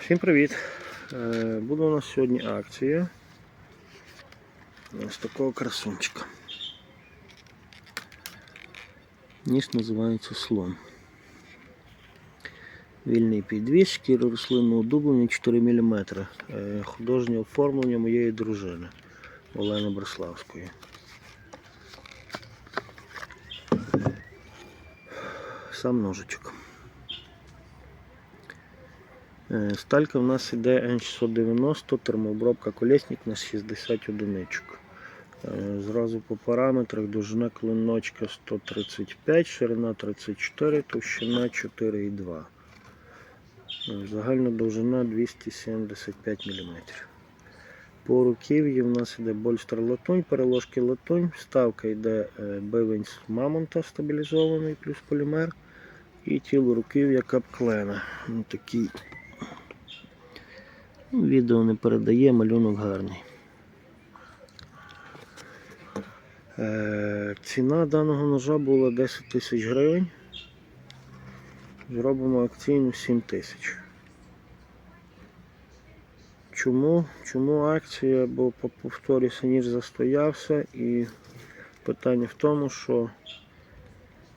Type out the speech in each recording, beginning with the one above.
Всім привіт! Е, Буде у нас сьогодні акція ось такого красунчика. Ніж називається слон. Вільний підвіз, шкіра рослинного удублення 4 мм. Художнє оформлення моєї дружини Олени Бреславської. Сам ножичок. Е, Сталька в нас іде N690, термообробка колесник на 60 одиничок. Е, Зразу по параметрах довжина клиночка 135, ширина 34, товщина 4,2. Е, Загальна довжина 275 мм. По руків'ї в нас іде больстер латунь, переложки латунь, вставка йде е, бивень з мамонта стабілізований плюс полімер. І тіло руків'я капклена. Ось такий Ну, Відео не передає, малюнок гарний. Е, ціна даного ножа була 10 тисяч гривень. Зробимо акційну 7 тисяч. Чому? Чому акція? Бо по повторюся, ніж застоявся і питання в тому, що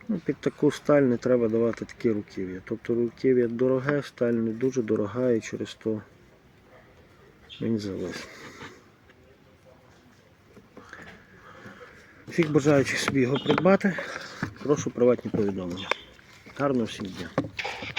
ну, під таку сталь не треба давати такі руків'я. Тобто руків'я дороге, сталь не дуже дорога і через то він завелось. Всіх бажаючих собі його придбати. Прошу приватні повідомлення. Гарного всім дня.